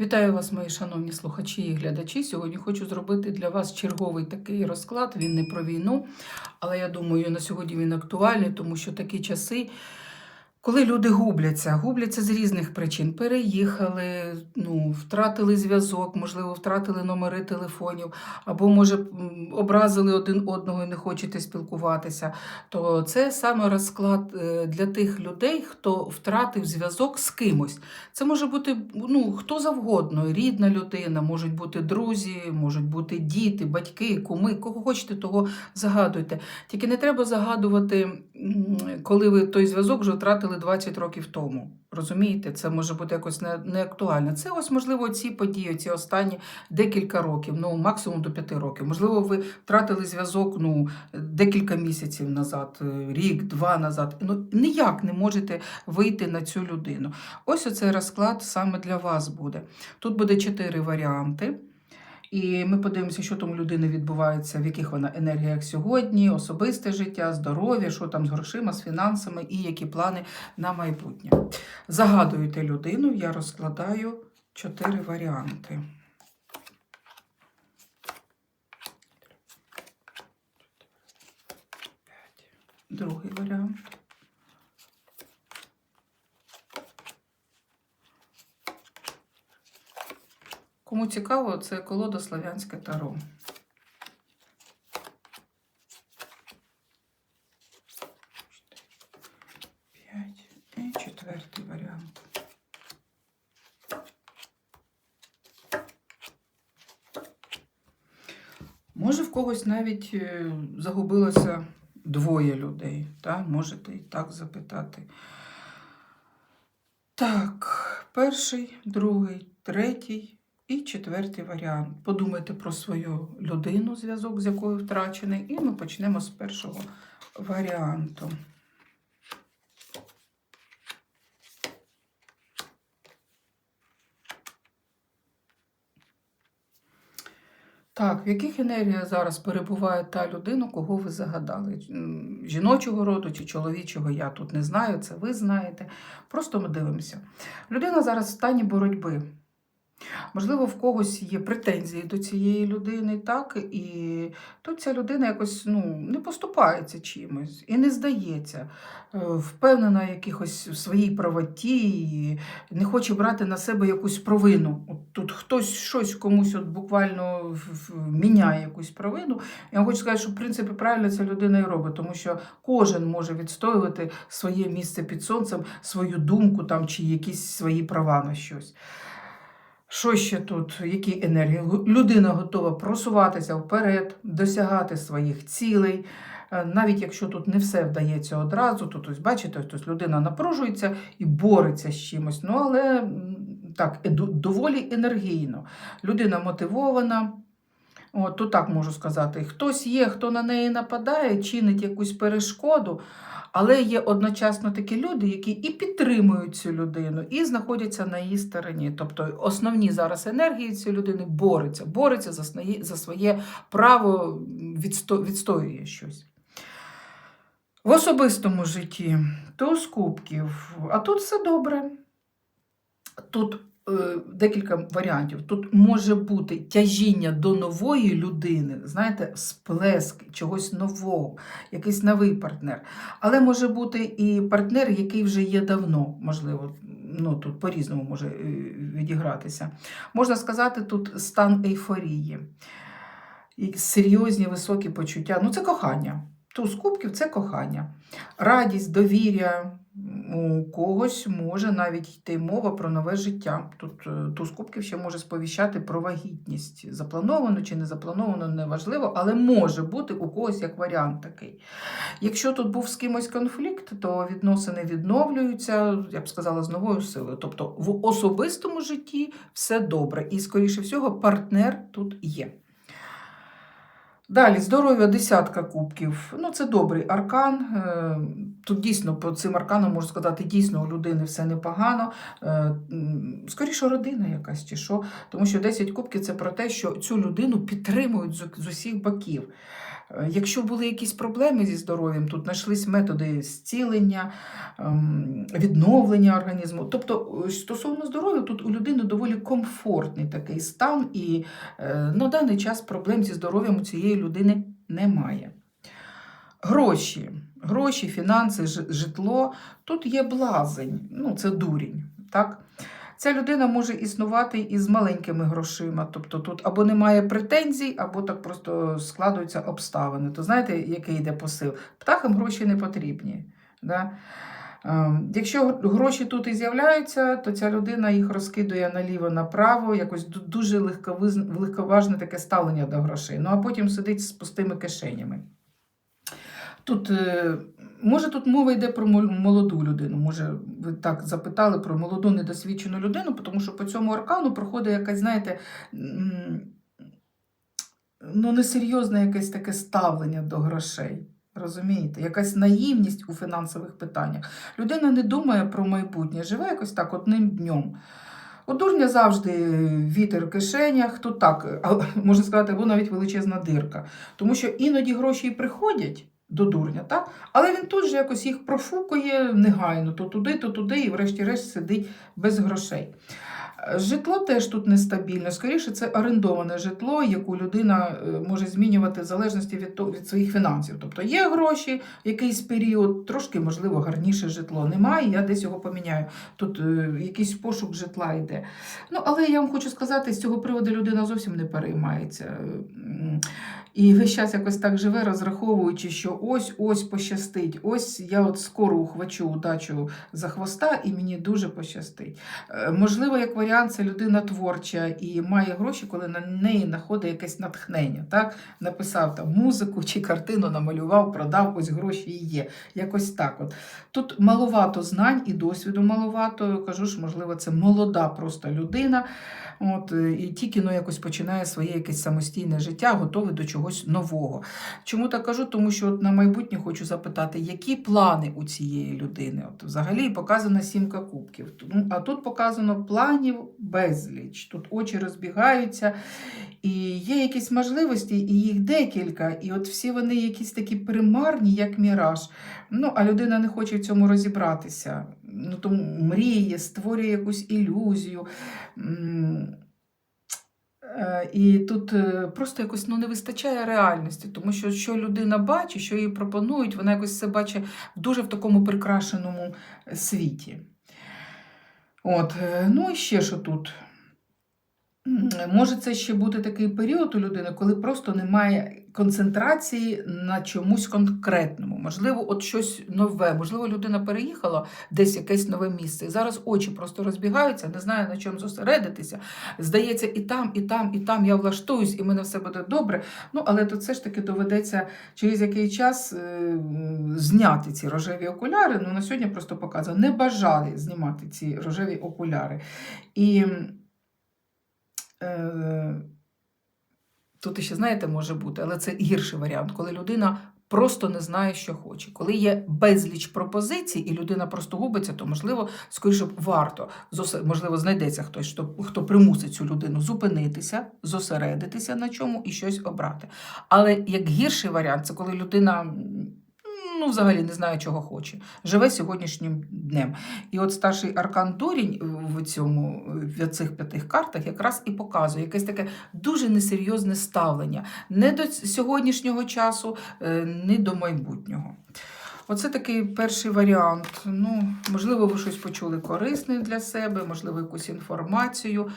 Вітаю вас, мої шановні слухачі і глядачі. Сьогодні хочу зробити для вас черговий такий розклад. Він не про війну, але я думаю, на сьогодні він актуальний, тому що такі часи, коли люди губляться, губляться з різних причин. Переїхали, ну, втратили зв'язок, можливо, втратили номери телефонів, або, може, образили один одного і не хочете спілкуватися. То це саме розклад е, для тих людей, хто втратив зв'язок з кимось. Це може бути ну, хто завгодно, рідна людина, можуть бути друзі, можуть бути діти, батьки, куми, кого хочете, того загадуйте. Тільки не треба загадувати, коли ви той зв'язок вже втратили 20 років тому. Розумієте, це може бути якось не, не актуально. Це ось, можливо, ці події, ці останні декілька років, ну максимум до 5 років. Можливо, ви втратили зв'язок ну, декілька місяців назад, е, рік, два назад. Ну, ніяк не можете вийти на цю людину. Ось оцей розклад саме для вас буде. Тут буде чотири варіанти. І ми подивимося, що там у людини відбувається, в яких вона енергіях сьогодні, особисте життя, здоров'я, що там з грошима, з фінансами і які плани на майбутнє. Загадуєте людину, я розкладаю чотири варіанти. Другий варіант. Кому цікаво, це колода Славянське Таро. І четвертий варіант. Може, в когось навіть е, загубилося двоє людей, та? можете і так запитати. Так, перший, другий, третій і четвертий варіант. Подумайте про свою людину, зв'язок з якою втрачений, і ми почнемо з першого варіанту. Так, в яких енергіях зараз перебуває та людина, кого ви загадали? Жіночого роду чи чоловічого, я тут не знаю, це ви знаєте. Просто ми дивимося. Людина зараз в стані боротьби. Можливо, в когось є претензії до цієї людини, так, і тут ця людина якось ну, не поступається чимось і не здається, Е, впевнена якихось в своїй правоті, і не хоче брати на себе якусь провину. От тут хтось щось комусь от буквально міняє якусь провину. Я хочу сказати, що в принципі правильно ця людина і робить, тому що кожен може відстоювати своє місце під сонцем, свою думку там чи якісь свої права на щось. Що ще тут? Які енергії? Людина готова просуватися вперед, досягати своїх цілей. Е, Навіть якщо тут не все вдається одразу, то ось бачите, ось людина напружується і бореться з чимось. Ну, але так, доволі енергійно. Людина мотивована. От, то так можу сказати. Хтось є, хто на неї нападає, чинить якусь перешкоду, але є одночасно такі люди, які і підтримують цю людину, і знаходяться на її стороні. Тобто основні зараз енергії цієї людини бореться, бореться за своє, за своє право, відсто, відстоює щось. В особистому житті туз кубків, а тут все добре. Тут декілька варіантів. Тут може бути тяжіння до нової людини, знаєте, сплеск чогось нового, якийсь новий партнер. Але може бути і партнер, який вже є давно, можливо, ну тут по-різному може е, відігратися. Можна сказати, тут стан ейфорії, і серйозні високі почуття. Ну, це кохання. Туз кубків це кохання. Радість, довір'я. У когось може навіть йти мова про нове життя. Тут е, туз кубків ще може сповіщати про вагітність. Заплановано чи не заплановано, неважливо, але може бути у когось як варіант такий. Якщо тут був з кимось конфлікт, то відносини відновлюються, я б сказала, з новою силою. Тобто в особистому житті все добре. І, скоріше всього, партнер тут є. Далі, здоров'я, десятка кубків. Ну, це добрий аркан. Е, Тут дійсно по цим арканам можу сказати, дійсно у людини все непогано. Е, Скоріше родина якась чи що. Тому що 10 кубків це про те, що цю людину підтримують з, з усіх боків. Якщо були якісь проблеми зі здоров'ям, тут знайшлись методи зцілення, ем, відновлення організму. Тобто, е, стосовно здоров'я, тут у людини доволі комфортний такий стан, і е, на даний час проблем зі здоров'ям у цієї людини немає. Гроші, гроші, фінанси, житло. Тут є блазень, ну це дурінь. Так? Ця людина може існувати і з маленькими грошима. Тобто тут або немає претензій, або так просто складуються обставини. То знаєте, який йде посил? Птахам гроші не потрібні. Да? Ем, Якщо гроші тут і з'являються, то ця людина їх розкидує наліво-направо, якось дуже легковажне таке ставлення до грошей. Ну а потім сидить з пустими кишенями. Тут, е, може, тут мова йде про молоду людину. Може, ви так запитали про молоду недосвідчену людину, тому що по цьому аркану проходить якась, знаєте, ну, несерйозне якесь таке ставлення до грошей. Розумієте, якась наївність у фінансових питаннях. Людина не думає про майбутнє, живе якось так одним днем. У дурня завжди вітер в кишенях, тут так, можна сказати, або навіть величезна дирка. Тому що іноді гроші і приходять до дурня, так? але він тут же якось їх профукує негайно, то туди, то туди, і врешті-решт сидить без грошей. Е, Житло теж тут нестабільне. Скоріше, це орендоване житло, яку людина е, може змінювати в залежності від, від своїх фінансів. Тобто є гроші, якийсь період, трошки, можливо, гарніше житло. Немає, я десь його поміняю. Тут е, якийсь пошук житла йде. Ну, але я вам хочу сказати, з цього приводу людина зовсім не переймається. І весь час якось так живе, розраховуючи, що ось ось пощастить, ось я от скоро ухвачу удачу за хвоста, і мені дуже пощастить. Е, Можливо, як варіант, це людина творча і має гроші, коли на неї знаходить якесь натхнення. Так? Написав там музику чи картину, намалював, продав, ось гроші і є. Якось так. От. Тут маловато знань і досвіду маловато. Кажу ж, можливо, це молода просто людина. От, е, і тільки ну, якось починає своє якесь самостійне життя, готовий до чогось нового. Чому так кажу? Тому що от на майбутнє хочу запитати, які плани у цієї людини? От взагалі показана сімка кубків. Ну, а тут показано планів безліч. Тут очі розбігаються, і є якісь можливості, і їх декілька. І от всі вони якісь такі примарні, як міраж. Ну, а людина не хоче в цьому розібратися. Ну, тому мріє, створює якусь ілюзію. Е, І тут е, просто якось ну, не вистачає реальності, тому що що людина бачить, що їй пропонують, вона якось це бачить дуже в такому прикрашеному е, світі. От, ну і ще що тут. Може, це ще бути такий період у людини, коли просто немає концентрації на чомусь конкретному. Можливо, от щось нове. Можливо, людина переїхала десь якесь нове місце. І зараз очі просто розбігаються, не знає на чому зосередитися. Здається, і там, і там, і там я влаштуюсь, і мене все буде добре. Ну, але тут все ж таки доведеться через який час е, зняти ці рожеві окуляри. Ну, на сьогодні просто показано, не бажали знімати ці рожеві окуляри. І Е, Тут ще, знаєте, може бути, але це гірший варіант, коли людина просто не знає, що хоче. Коли є безліч пропозицій, і людина просто губиться, то можливо, скоріше варто можливо, знайдеться хтось, хто, хто примусить цю людину зупинитися, зосередитися на чому і щось обрати. Але як гірший варіант, це коли людина. Ну, взагалі не знає, чого хоче. Живе сьогоднішнім днем. І от старший аркан Дурінь в цьому в цих п'яти картах якраз і показує якесь таке дуже несерйозне ставлення не до сьогоднішнього часу, е, не до майбутнього. Оце такий перший варіант. Ну, можливо, ви щось почули корисне для себе, можливо, якусь інформацію.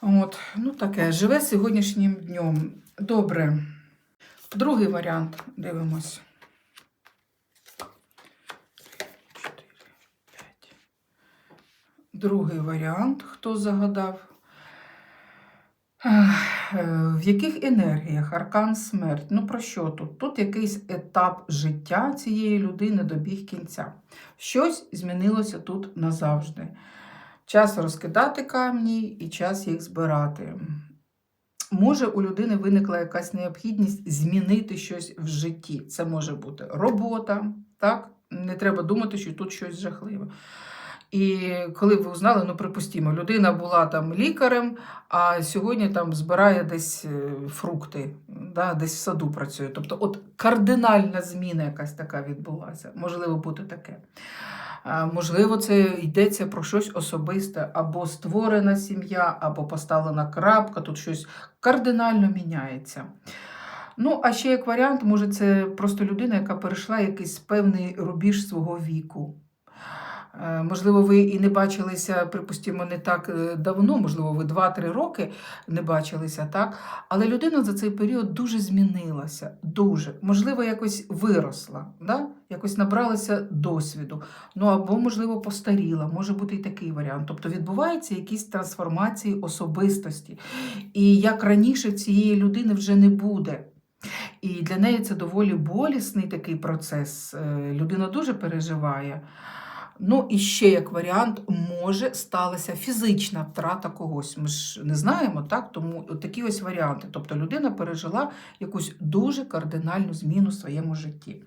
От, ну таке, живе сьогоднішнім днем. Добре. Другий варіант дивимось. Чотири, п'ять. Другий варіант, хто загадав. Е, В яких енергіях аркан смерть? Ну про що тут? Тут якийсь етап життя цієї людини добіг кінця. Щось змінилося тут назавжди. Час розкидати камні і час їх збирати. Може, у людини виникла якась необхідність змінити щось в житті. Це може бути робота, так? Не треба думати, що тут щось жахливе. І коли ви узнали, ну припустімо, людина була там лікарем, а сьогодні там збирає десь е, фрукти, да, десь в саду працює. Тобто, от кардинальна зміна якась така відбулася. Можливо, бути таке. Можливо, це йдеться про щось особисте, або створена сім'я, або поставлена крапка, тут щось кардинально міняється. Ну, а ще як варіант, може, це просто людина, яка перейшла якийсь певний рубіж свого віку. Е, Можливо, ви і не бачилися, припустимо, не так е, давно, можливо, ви 2-3 роки не бачилися, так? Але людина за цей період дуже змінилася, дуже. Можливо, якось виросла, да? якось набралася досвіду. Ну або, можливо, постаріла, може бути і такий варіант. Тобто відбуваються якісь трансформації особистості. І як раніше цієї людини вже не буде. І для неї це доволі болісний такий процес. Е, Людина дуже переживає. Ну, і ще як варіант, може сталася фізична втрата когось. Ми ж не знаємо, так? Тому такі ось варіанти. Тобто людина пережила якусь дуже кардинальну зміну в своєму житті.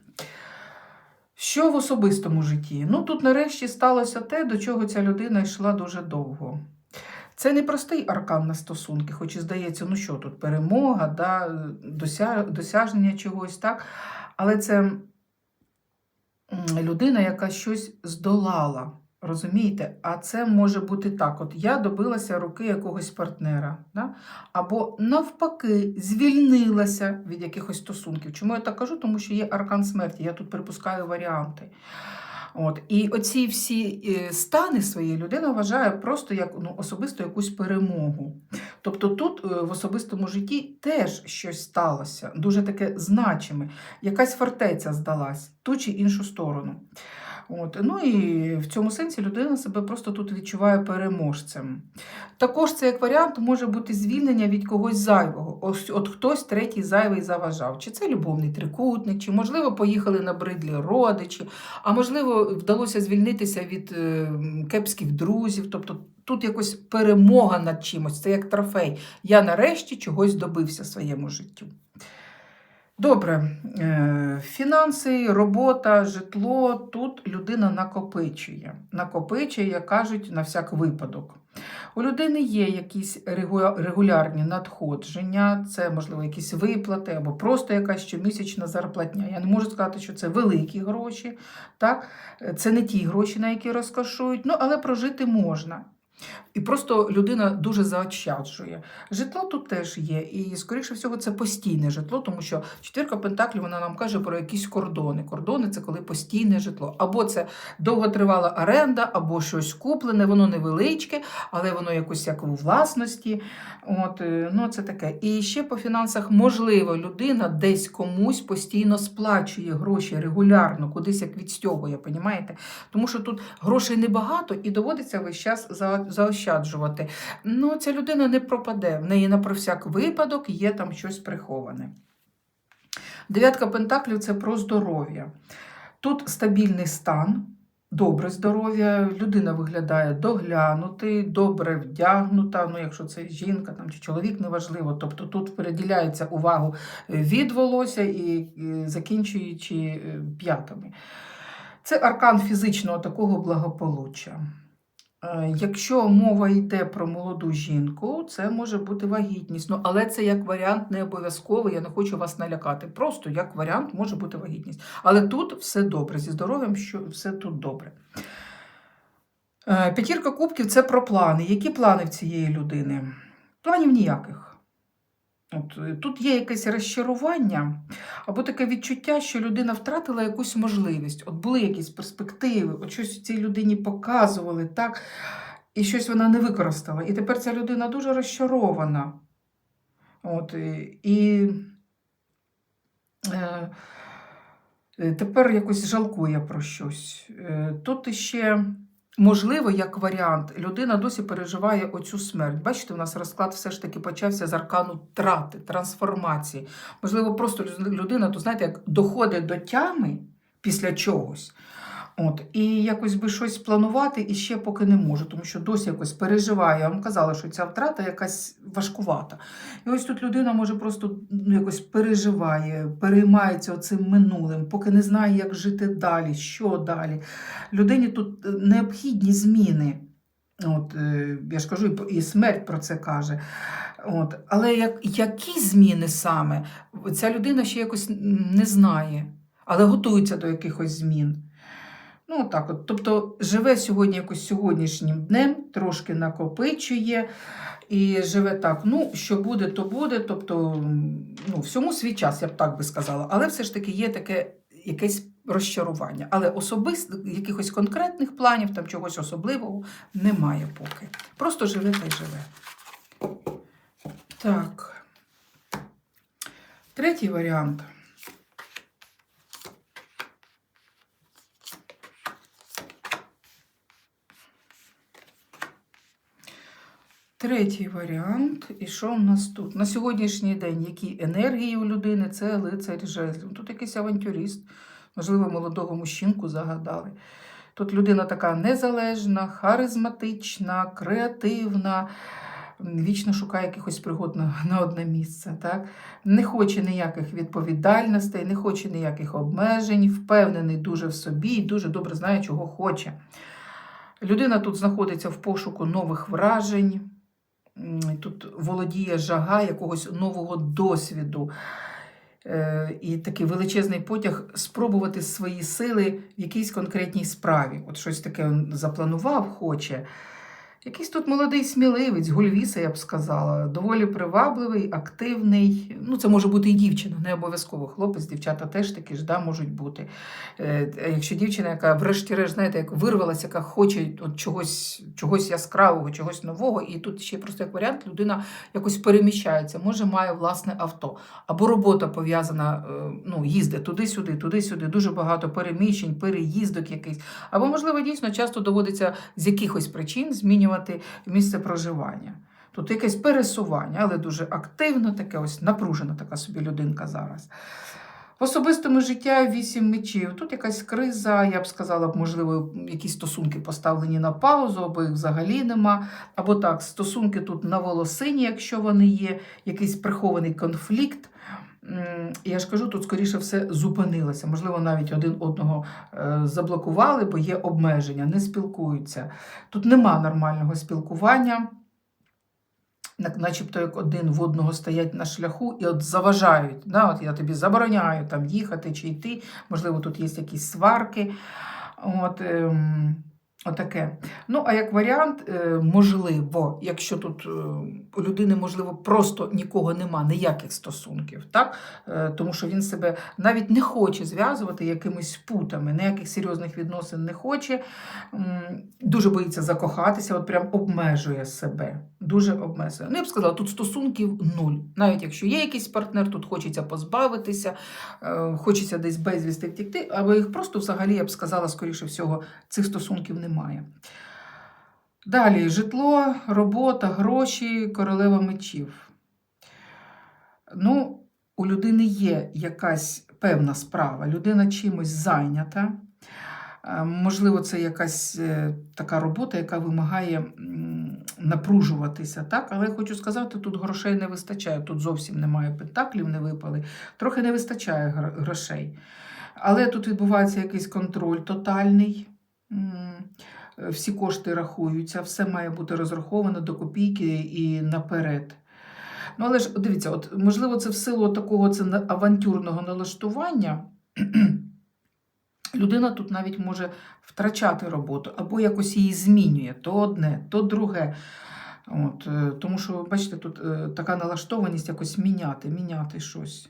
Що в особистому житті? Ну, тут нарешті сталося те, до чого ця людина йшла дуже довго. Це не простий аркан на стосунки, хоч і здається, ну що тут, перемога, да, дося- досягнення чогось, так? Але це людина, яка щось здолала. Розумієте? А це може бути так: от я добилася руки якогось партнера, да? або навпаки, звільнилася від якихось стосунків. Чому я так кажу? Тому що є аркан смерті, я тут припускаю варіанти. От. І оці всі е, стани свої людина вважає просто як ну, особисто якусь перемогу. Тобто тут е, в особистому житті теж щось сталося, дуже таке значиме. Якась фортеця здалась ту чи іншу сторону. От. Ну і в цьому сенсі людина себе просто тут відчуває переможцем. Також це як варіант може бути звільнення від когось зайвого. Ось от хтось третій зайвий заважав. Чи це любовний трикутник, чи, можливо, поїхали на бридлі родичі, а можливо, вдалося звільнитися від е, кепських друзів. Тобто тут якось перемога над чимось, це як трофей. Я нарешті чогось добився в своєму життю. Добре, е, фінанси, робота, житло. Тут людина накопичує. Накопичує, як кажуть, на всяк випадок. У людини є якісь регулярні надходження, це, можливо, якісь виплати або просто якась щомісячна зарплатня. Я не можу сказати, що це великі гроші, так? це не ті гроші, на які розкошують, ну, але прожити можна. І просто людина дуже заощаджує. Житло тут теж є, і, скоріше всього, це постійне житло, тому що четвірка Пентаклів вона нам каже про якісь кордони. Кордони це коли постійне житло. Або це довготривала оренда, або щось куплене, воно невеличке, але воно якось як у власності. От, е, ну, це таке. І ще по фінансах, можливо, людина десь комусь постійно сплачує гроші регулярно, кудись як відстягує, понімаєте? Тому що тут грошей небагато і доводиться весь час за- заощаджувати. Ну, ця людина не пропаде. В неї на про всяк випадок є там щось приховане. Дев'ятка пентаклів це про здоров'я. Тут стабільний стан, добре здоров'я, людина виглядає доглянутий, добре вдягнута. Ну, якщо це жінка там, чи чоловік, неважливо. Тобто тут приділяється увагу від волосся і е, закінчуючи е, п'ятами. Це аркан фізичного такого благополуччя. Е, Якщо мова йде про молоду жінку, це може бути вагітність. Ну, але це як варіант не обов'язково, я не хочу вас налякати. Просто як варіант може бути вагітність. Але тут все добре. Зі здоров'ям що все тут добре. Е, П'ятірка кубків це про плани. Які плани в цієї людини? Планів ніяких. От, е, тут є якесь розчарування або таке відчуття, що людина втратила якусь можливість. От були якісь перспективи, от щось цій людині показували, так, і щось вона не використала. І тепер ця людина дуже розчарована. От, е, і е, е, тепер якось жалкує про щось. Тут іще. Можливо, як варіант, людина досі переживає оцю смерть. Бачите, у нас розклад все ж таки почався з аркану трати, трансформації. Можливо, просто людина, то знаєте, як доходить до тями після чогось. От, і якось би щось планувати і ще поки не можу, тому що досі якось переживаю. Я вам казала, що ця втрата якась важкувата. І ось тут людина може просто ну, якось переживає, переймається оцим минулим, поки не знає, як жити далі, що далі. Людині тут е, необхідні зміни. От, е, я ж кажу, і смерть про це каже. От, але як, які зміни саме, ця людина ще якось не знає, але готується до якихось змін. Ну, так от. Тобто живе сьогодні якось сьогоднішнім днем, трошки накопичує і живе так. Ну, що буде, то буде. Тобто, ну, всьому свій час, я б так би сказала. Але все ж таки є таке якесь розчарування. Але особисто якихось конкретних планів, там чогось особливого немає поки. Просто живе та й живе. Так. Третій варіант. Третій варіант. І що у нас тут? На сьогоднішній день які енергії у людини? Це лицарь жезлів. Тут якийсь авантюрист, можливо, молодого мужчинку загадали. Тут людина така незалежна, харизматична, креативна, вічно шукає якихось пригод на, на одне місце. Так? Не хоче ніяких відповідальностей, не хоче ніяких обмежень, впевнений дуже в собі і дуже добре знає, чого хоче. Людина тут знаходиться в пошуку нових вражень. Тут володіє жага якогось нового досвіду. Е, І такий величезний потяг спробувати свої сили в якійсь конкретній справі. От щось таке він запланував, хоче. Якийсь тут молодий сміливець, гульвіса, я б сказала, доволі привабливий, активний. Ну, це може бути і дівчина, не обов'язково хлопець, дівчата теж такі ж да, можуть бути. Е, Якщо дівчина, яка врешті-решт, знаєте, як вирвалася, яка хоче от чогось, чогось яскравого, чогось нового, і тут ще просто як варіант людина якось переміщається, може має власне авто. Або робота пов'язана, е, ну, їздить туди-сюди, туди-сюди, дуже багато переміщень, переїздок якийсь. Або, можливо, дійсно часто доводиться з якихось причин змінювати місце проживання. Тут якесь пересування, але дуже активно, таке ось напружена така собі людинка зараз. В особистому життя вісім мечів. Тут якась криза, я б сказала, можливо, якісь стосунки поставлені на паузу, або їх взагалі нема. Або так, стосунки тут на волосині, якщо вони є, якийсь прихований конфлікт. Я ж кажу, тут скоріше все зупинилося. Можливо, навіть один одного е, заблокували, бо є обмеження, не спілкуються. Тут нема нормального спілкування. Начебто як один в одного стоять на шляху і от заважають. Да? От я тобі забороняю там їхати чи йти. Можливо, тут є якісь сварки. От, ем, отаке. Ну, а як варіант, е, можливо, якщо тут е, у людини, можливо, просто нікого нема, ніяких стосунків, так? Е, тому що він себе навіть не хоче зв'язувати якимись путами, ніяких серйозних відносин не хоче, дуже боїться закохатися, от прям обмежує себе. Дуже обмежує. Ну, я б сказала, тут стосунків нуль. Навіть якщо є якийсь партнер, тут хочеться позбавитися, хочеться десь безвісти втікти, або їх просто взагалі, я б сказала, скоріше всього, цих стосунків немає. Далі житло, робота, гроші, королева мечів. Ну, у людини є якась певна справа, людина чимось зайнята. Е, Можливо, це якась е, така робота, яка вимагає напружуватися, так? Але я хочу сказати, тут грошей не вистачає, тут зовсім немає пентаклів, не випали, трохи не вистачає грошей. Але тут відбувається якийсь контроль тотальний. Всі кошти рахуються, все має бути розраховано до копійки і наперед. Ну, але ж дивіться, от можливо, це в силу такого це авантюрного налаштування. Людина тут навіть може втрачати роботу або якось її змінює то одне, то друге. От, е, тому що, бачите, тут е, така налаштованість якось міняти, міняти щось.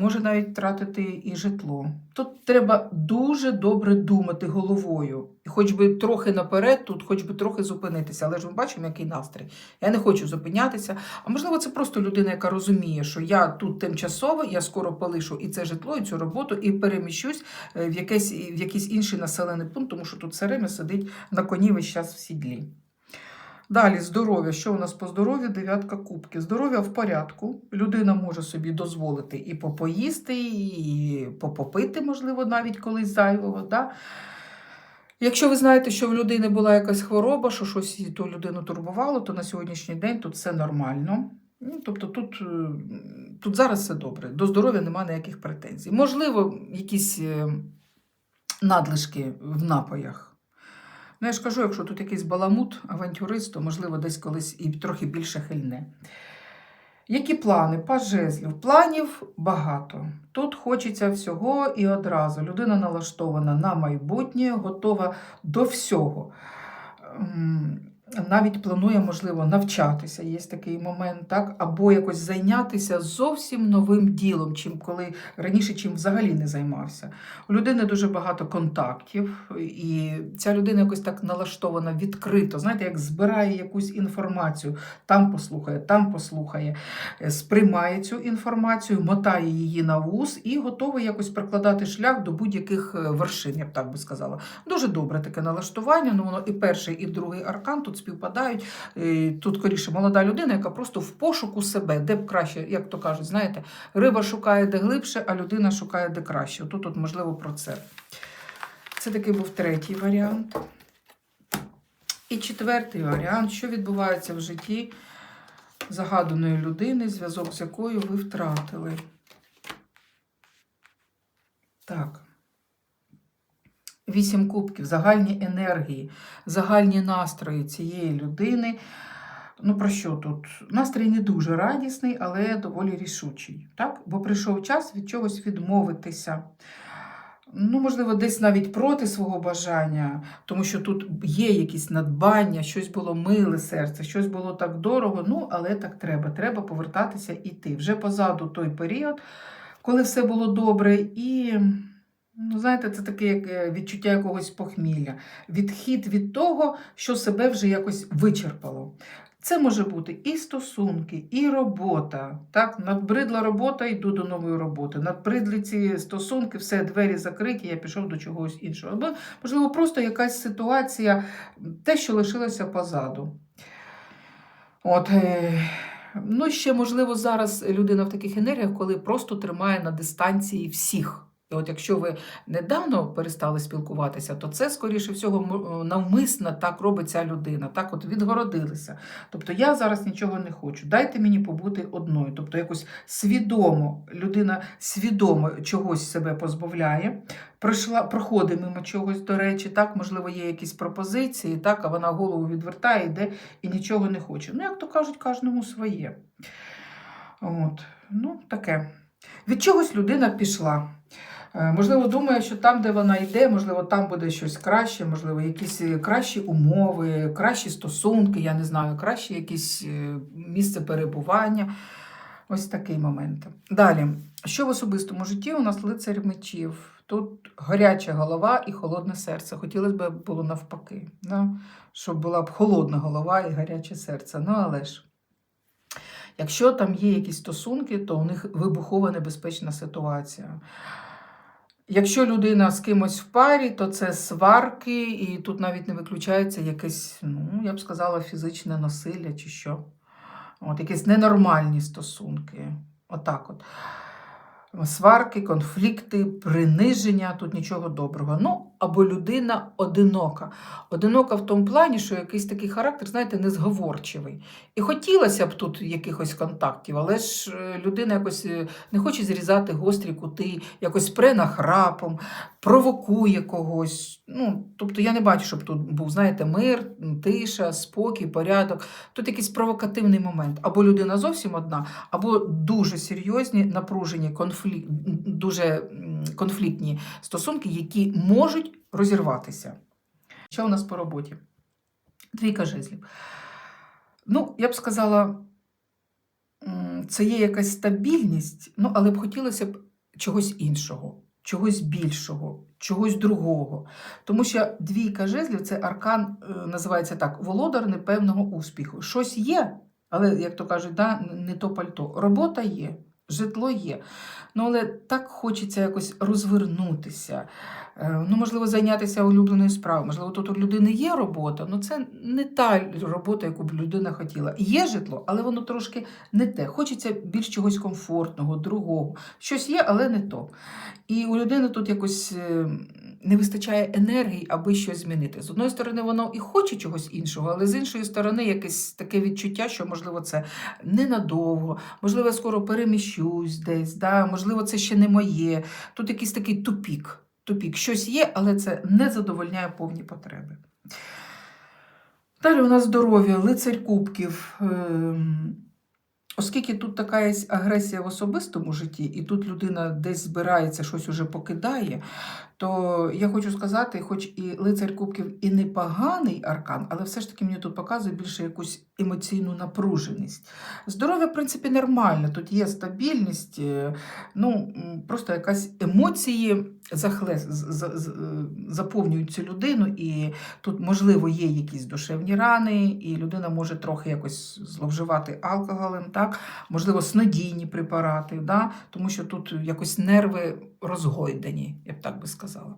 Може навіть втратити і житло. Тут треба дуже добре думати головою. І хоч би трохи наперед, тут хоч би трохи зупинитися. Але ж ми бачимо, який настрій. Я не хочу зупинятися. А можливо, це просто людина, яка розуміє, що я тут тимчасово, я скоро полишу і це житло, і цю роботу, і переміщусь е, в якийсь, в якийсь інший населений пункт, тому що тут все время сидить на коні весь час в сідлі. Далі здоров'я. Що у нас по здоров'ю? Дев'ятка кубків. Здоров'я в порядку. Людина може собі дозволити і попоїсти, і попопити, можливо, навіть колись зайвого. Да? Якщо ви знаєте, що в людини була якась хвороба, що щось ту людину турбувало, то на сьогоднішній день тут все нормально. Ну, тобто тут, е, тут зараз все добре. До здоров'я немає ніяких претензій. Можливо, якісь е, надлишки в напоях. Ну, я ж кажу, якщо тут якийсь баламут, авантюрист, то, можливо, десь колись і трохи більше хильне. Які плани? Пажезлів. Планів багато. Тут хочеться всього і одразу. Людина налаштована на майбутнє, готова до всього. Навіть планує, можливо, навчатися, є такий момент, так? або якось зайнятися зовсім новим ділом, чим коли раніше чим взагалі не займався. У людини дуже багато контактів, і ця людина якось так налаштована відкрито, знаєте, як збирає якусь інформацію, там послухає, там послухає, е, сприймає цю інформацію, мотає її на вуз і готовий якось прокладати шлях до будь-яких е, вершин, я б так би сказала. Дуже добре таке налаштування. Ну воно і перший, і другий аркан тут співпадають. Тут скоріше молода людина, яка просто в пошуку себе, де б краще, як то кажуть, знаєте, риба шукає де глибше, а людина шукає де краще. Тут, тут можливо, про це. Це такий був третій варіант. І четвертий варіант, що відбувається в житті загаданої людини, зв'язок з якою ви втратили. Так. Вісім кубків, загальні енергії, загальні настрої цієї людини. Ну, про що тут? Настрій не дуже радісний, але доволі рішучий. Так? Бо прийшов час від чогось відмовитися. Ну, можливо, десь навіть проти свого бажання, тому що тут є якісь надбання, щось було миле серце, щось було так дорого. Ну, але так треба. Треба повертатися і йти. Вже позаду той період, коли все було добре, і. Ну, знаєте, це таке як е, відчуття якогось похмілля, відхід від того, що себе вже якось вичерпало. Це може бути і стосунки, і робота. Так, надбридла робота, йду до нової роботи. Надбридли ці стосунки, все, двері закриті, я пішов до чогось іншого. Або, можливо, просто якась ситуація, те, що лишилося позаду. От, е, ну, ще, можливо, зараз людина в таких енергіях, коли просто тримає на дистанції всіх. І от якщо ви недавно перестали спілкуватися, то це, скоріше всього, навмисно так робить ця людина. Так от відгородилися. Тобто я зараз нічого не хочу. Дайте мені побути одною. Тобто якось свідомо, людина свідомо чогось себе позбавляє, пройшла, проходить мимо чогось, до речі, так, можливо, є якісь пропозиції, так, а вона голову відвертає, йде і нічого не хоче. Ну, як то кажуть, кожному своє. От, ну, таке. Від чогось людина пішла. Е, Можливо, думає, що там, де вона йде, можливо, там буде щось краще, можливо, якісь е, кращі умови, кращі стосунки, я не знаю, краще якісь е, місце перебування. Ось такий момент. Далі, що в особистому житті у нас лицар мечів? Тут гаряча голова і холодне серце. Хотілося б було навпаки, да? щоб була б холодна голова і гаряче серце. Ну, але ж. Якщо там є якісь стосунки, то у них вибухова небезпечна ситуація. Якщо людина з кимось в парі, то це сварки, і тут навіть не виключається якесь, ну, я б сказала, фізичне насилля чи що. От, якісь ненормальні стосунки. Отак от. Сварки, конфлікти, приниження, тут нічого доброго. Ну, або людина одинока. Одинока в тому плані, що якийсь такий характер, знаєте, незговорчивий. І хотілося б тут якихось контактів, але ж е, людина якось е, не хоче зрізати гострі кути, якось пре нахрапом, провокує когось. Ну, тобто я не бачу, щоб тут був, знаєте, мир, тиша, спокій, порядок. Тут якийсь провокативний момент. Або людина зовсім одна, або дуже серйозні, напружені, конфлікт, дуже конфліктні стосунки, які можуть розірватися. Що у нас по роботі? Двійка жезлів. Ну, я б сказала, це є якась стабільність, ну, але б хотілося б чогось іншого, чогось більшого, чогось другого. Тому що двійка жезлів це аркан, е, називається так, володар непевного успіху. Щось є, але, як то кажуть, да, не то пальто. Робота є. Житло є. Ну, але так хочеться якось розвернутися. Е, Ну, можливо, зайнятися улюбленою справою. Можливо, тут у людини є робота, але це не та робота, яку б людина хотіла. Є житло, але воно трошки не те. Хочеться більш чогось комфортного, другого. Щось є, але не то. І у людини тут якось е, не вистачає енергії, аби щось змінити. З одної сторони, воно і хоче чогось іншого, але з іншої сторони, якесь таке відчуття, що можливо це ненадовго, можливо, я скоро переміщусь десь, да? можливо, це ще не моє. Тут якийсь такий тупік. Тупік. Щось є, але це не задовольняє повні потреби. Далі у нас здоров'я, лицарь кубків. Ем, Оскільки тут така агресія в особистому житті, і тут людина десь збирається, щось уже покидає, то я хочу сказати, хоч і лицар кубків і не поганий аркан, але все ж таки мені тут показує більше якусь емоційну напруженість. Здоров'я, в принципі, нормально, тут є стабільність, е, ну просто якась емоції захле... з- з- з- е, заповнюють цю людину, і тут, можливо, є якісь душевні рани, і людина може трохи якось зловживати алкоголем, так? можливо, снодійні препарати, да? тому що тут якось нерви розгойдені, я б так би сказала.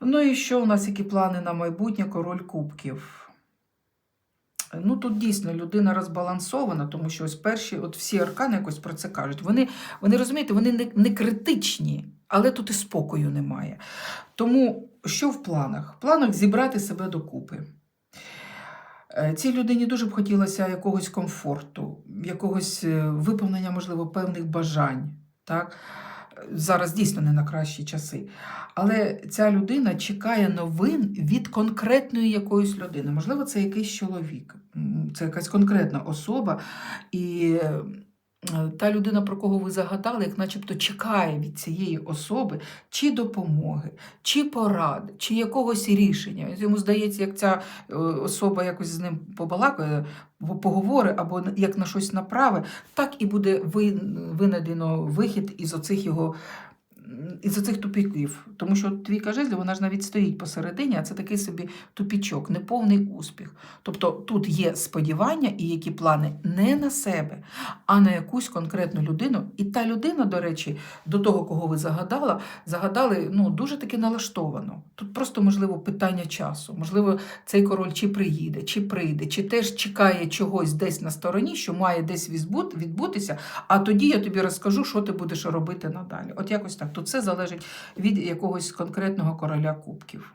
Ну і що у нас які плани на майбутнє король кубків? Ну, тут дійсно людина розбалансована, тому що ось перші, от всі аркани якось про це кажуть. Вони, вони розумієте, вони не, не критичні, але тут і спокою немає. Тому що в планах? В планах зібрати себе докупи. Е, Цій людині дуже б хотілося якогось комфорту, якогось е, виповнення, можливо, певних бажань. Так? Зараз дійсно не на кращі часи. Але ця людина чекає новин від конкретної якоїсь людини. Можливо, це якийсь чоловік, це якась конкретна особа. І е, та людина, про кого ви загадали, як начебто чекає від цієї особи чи допомоги, чи поради, чи якогось рішення. Йому здається, як ця е, особа якось з ним побалакає, по- поговорить або як на щось направи, так і буде ви- винайдено вихід із оцих його. Із оцих тупіків, тому що твійка жезлів, вона ж навіть стоїть посередині, а це такий собі тупічок, неповний успіх. Тобто тут є сподівання і які плани не на себе, а на якусь конкретну людину. І та людина, до речі, до того, кого ви загадала, загадали ну, дуже таки налаштовано. Тут просто, можливо, питання часу. Можливо, цей король чи приїде, чи прийде, чи теж чекає чогось десь на стороні, що має десь відбутися, а тоді я тобі розкажу, що ти будеш робити надалі. От якось так. Тут це залежить від якогось конкретного короля кубків.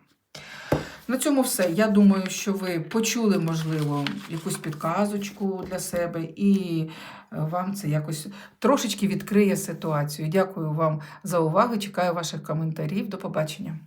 На цьому все. Я думаю, що ви почули, можливо, якусь підказочку для себе, і е, вам це якось трошечки відкриє ситуацію. Дякую вам за увагу. Чекаю ваших коментарів. До побачення.